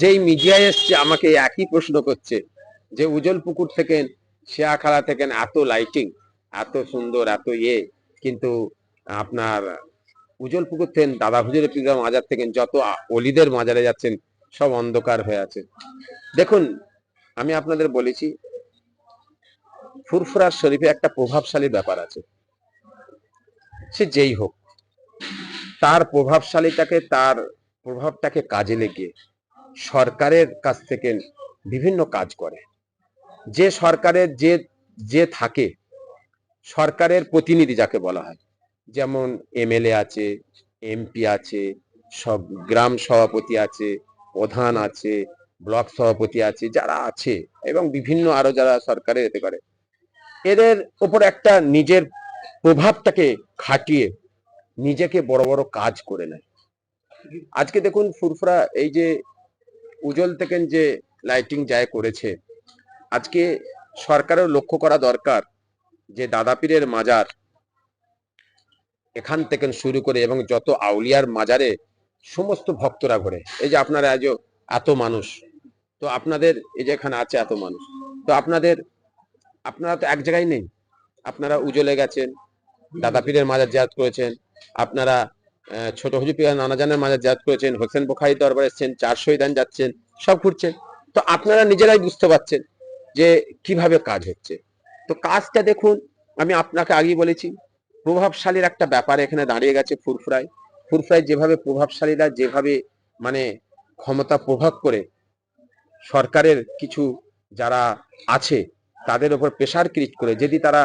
যেই মিডিয়ায় এসছে আমাকে একই প্রশ্ন করছে যে উজ্জ্বল পুকুর থেকে শেয়াখালা থেকে এত লাইটিং এত সুন্দর, এত ইয়ে। কিন্তু আপনার উজ্জ্বল পুকুর থেকে দাদা হুজুরের পীরগাম মাজার থেকে যত অলিদের মাজারে যাচ্ছেন, সব অন্ধকার হয়ে আছে। দেখুন, আমি আপনাদের বলেছি ফুরফুরা শরীফে একটা প্রভাবশালী ব্যাপার আছে। সে যেই হোক, তার প্রভাবশালীটাকে, তার প্রভাবটাকে কাজে লেগে সরকারের কাছ থেকে বিভিন্ন কাজ করে। যে সরকারের যে যে থাকে, সরকারের প্রতিনিধি যাকে বলা হয়, যেমন এমএলএ আছে, এমপি আছে, সব গ্রাম সভাপতি আছে, প্রধান আছে, ব্লক সভাপতি আছে, যারা আছে এবং বিভিন্ন আরও যারা সরকারের এতে করে, এদের উপর একটা নিজের প্রভাবটাকে খাটিয়ে নিজেকে বড় বড় কাজ করে নেয়। আজকে দেখুন ফুরফুরা এই যে উজ্জ্বল থেকে যে লাইটিং যায় করেছে, আজকে সরকারের লক্ষ্য করা দরকার যে দাদাপীরের মাজার এখান থেকে শুরু করে এবং যত আউলিয়ার মাজারে সমস্ত ভক্তরা ঘোরে। এই যে আপনারা আজও এত মানুষ, তো আপনাদের এই যে এখানে আছে এত মানুষ, তো আপনাদের, আপনারা তো এক জায়গায় নেই। আপনারা উজ্জ্বলে গেছেন, দাদা পীরের মাজার জিয়াত করেছেন, আপনারা ছোট হুজুর পিয়া নানাজানের মাঝে জিয়াত করেছেন, হোসেন বোখারি দরবার এসছেন, চার শহীদান যাচ্ছেন, সব ঘুরছেন। তো আপনারা নিজেরাই বুঝতে পারছেন যে কীভাবে কাজ হচ্ছে। তো কাজটা দেখুন, আমি আপনাকে আগেই বলেছি, প্রভাবশালীর একটা ব্যাপার এখানে দাঁড়িয়ে গেছে ফুরফুরায়। ফুরফুরায় যেভাবে প্রভাবশালীরা যেভাবে মানে ক্ষমতা প্রভাব করে সরকারের কিছু যারা আছে, তাদের উপর প্রেশার ক্রিয়েট করে, যদি তারা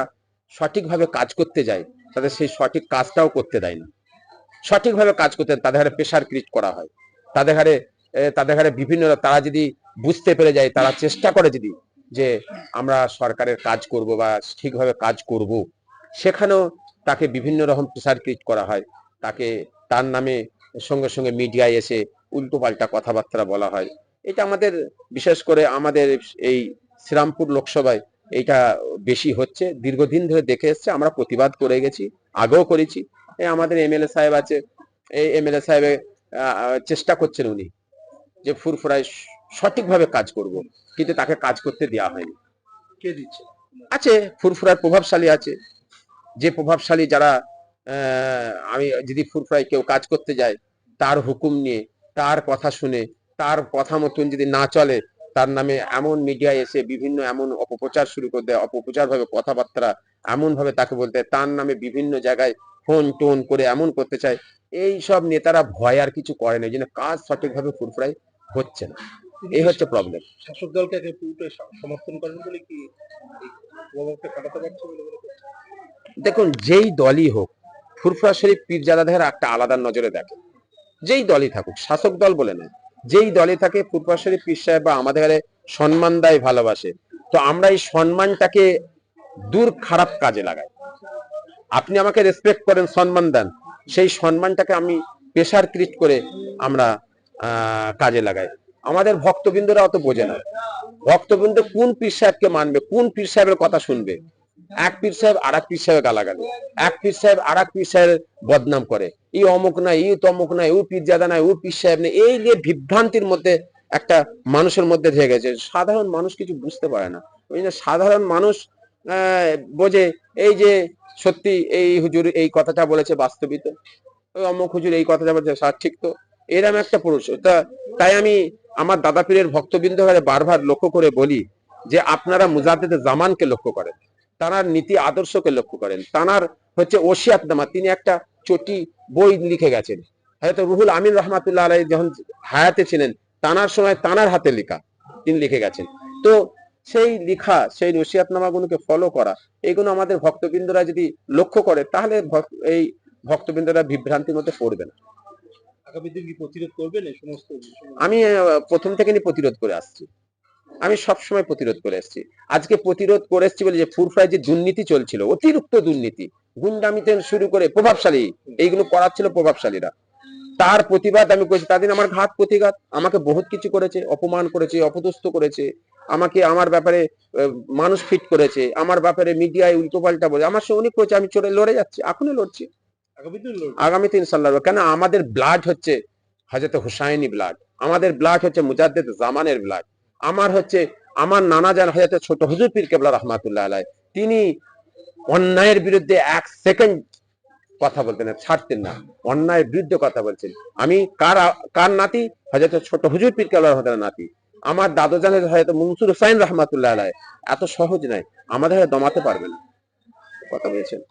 সঠিকভাবে কাজ করতে যায়, তাদের সেই সঠিক কাজটাও করতে দেয় না। সঠিকভাবে কাজ করতেন তাদের হারে প্রেশার ক্রিয়েট করা হয়। তাদের হারে তাদের হারে বিভিন্ন, তারা যদি বুঝতে পেরে যায়, তারা চেষ্টা করে যদি যে আমরা সরকারের কাজ করব বা ঠিকভাবে কাজ করব, সেখানেও তাকে বিভিন্ন রকম প্রেশার ক্রিয়েট করা হয়। তাকে, তার নামে সঙ্গে সঙ্গে মিডিয়ায় এসে উল্টোপাল্টা কথাবার্তা বলা হয়। এটা আমাদের, বিশেষ করে আমাদের এই শ্রীরামপুর লোকসভায় এটা বেশি হচ্ছে। দীর্ঘদিন ধরে দেখে এসছে, আমরা প্রতিবাদ করে গেছি, আগেও করেছি। আমাদের এমএলএ সাহেব আছে এই এমএলএ সাহেব চেষ্টা করছেন উনি যে ফুরফুরায় সঠিকভাবে কাজ করব। কিন্তু তাকে কাজ করতে দেওয়া হয়নি। কে দিচ্ছে? আছে ফুরফুরার প্রভাবশালী আছে। যে প্রভাবশালী যারা আমি যদি ফুরফুরায় কেউ কাজ করতে যায় তার হুকুম নিয়ে তার কথা শুনে তার কথা মতন যদি না চলে তার নামে এমন মিডিয়ায় এসে বিভিন্ন এমন অপপ্রচার শুরু করে দেয় অপপ্রচার ভাবে কথাবার্তা এমন ভাবে তাকে বলতে তার নামে বিভিন্ন জায়গায় ফোন টোন করে এমন করতে চায় এই সব নেতারা ভয় আর কিছু করে না এই জন্য কাজ সঠিকভাবে ফুরফুরায় হচ্ছে না। এই হচ্ছে প্রবলেম শাসক দলকে পুরোটাই সমর্থন করেন বলে কি দেখুন যেই দলই হোক ফুরফুরা শরীফ পীরজাদাদের একটা আলাদা নজরে দেখে। যেই দলই থাকুক শাসক দল বলে না যেই দলে থাকে ফুরফুরা শরীফ পীর সাহেব বা আমাদের ঘরে সম্মান দেয় ভালোবাসে তো আমরা এই সম্মানটাকে দূর খারাপ কাজে লাগাই। আপনি আমাকে রেসপেক্ট করেন সম্মান দেন। সেই সম্মানটাকে আমি প্রেশার ক্রিট করে আমরা কাজে লাগাই। আমাদের ভক্তবৃন্দরা অত বোঝে না। ভক্তবৃন্দ কোন পীর সাহেবকে মানবে কোন পীর সাহেবের কথা শুনবে? এক পীর সাহেব আর এক পীর সাহেব গালাগালি। এক পীর সাহেব আর এক পীর সাহেবের বদনাম করে। এই অমুক না এই তমুক না ও পীর জাদা নাই ও পীর সাহেব না এই যে বিভ্রান্তির মধ্যে একটা মানুষের মধ্যে থেকে গেছে। সাধারণ মানুষ কিছু বুঝতে পারে না। সাধারণ মানুষ আহ, বোঝে এই যে সত্যি এই হুজুর এই কথাটা বলেছে বাস্তবিত। অমুক হুজুর এই কথাটা বলেছে ঠিক তো। এরম একটা পুরুষ, তা তাই আমি আমার দাদা পীরের ভক্তবৃন্দ বারবার লক্ষ্য করে বলি যে আপনারা মুজাদ্দেদ জামানকে লক্ষ্য করেন, তানার নীতি আদর্শকে লক্ষ্য করেন। তানার হচ্ছে ওসিয়াতনামা তিনি একটা চটি বই লিখে গেছেন। হয়তো রুহুল আমিন রহমাতুল্লাহ আলাই যখন হায়াতে ছিলেন, তানার সময় তানার হাতে লেখা তিনি লিখে গেছেন। তো সেই লেখা সেই ওসিয়াতনামাগুলোকে ফলো করা এগুলো আমাদের ভক্তবৃন্দরা যদি লক্ষ্য করে তাহলে এই ভক্তবৃন্দরা বিভ্রান্তির মধ্যে পড়বে না। আগামী দিন কি প্রতিরোধ করবেন এই সমস্ত আমি প্রথম থেকে প্রতিরোধ করে আসছি। আমি সব সময় প্রতিরোধ করে আসছি আজকে প্রতিরোধ করে এসছি বলে যে ফুরফ্রায় যে দুর্নীতি চলছিল অতিরিক্ত দুর্নীতি গুন্ডামিতে শুরু করে প্রভাবশালী এইগুলো করাচ্ছিল প্রভাবশালীরা। তার প্রতিবাদ আমি করেছি। তাদের আমার ঘাত প্রতিঘাত। আমাকে বহুত কিছু করেছে অপমান করেছে অপদস্থ করেছে। আমাকে আমার ব্যাপারে মানুষ ফিট করেছে আমার ব্যাপারে মিডিয়ায় উল্টোপাল্টা বলে আমার সঙ্গে অনেক করেছে আমি চলে লড়ে যাচ্ছি এখনই লড়ছি। আগামীতে ইনশাল্লাহ কেন আমাদের ব্লাড হচ্ছে হজরত হুসাইনি ব্লাড আমাদের ব্লাক হচ্ছে মুজাদ্দেদ জামানের ব্লাক আমার হচ্ছে আমার নানা যান হয়তো ছোট হুজুর পীর কেবলা রহমাতুল্লাহ আলাই তিনি অন্যায়ের বিরুদ্ধে এক সেকেন্ড কথা বলতেন না ছাড়তেন না অন্যায়ের বিরুদ্ধে কথা বলছেন। আমি কার কার নাতি? হয়তো ছোট হুজুর পীর কেবলা রহমাতুল্লাহ নাতি। আমার দাদু জানের হয়তো মুনসুর হুসাইন রহমাতুল্লাহ আলাই এত সহজ নাই আমাদের দমাতে পারবেন কথা বলেছেন?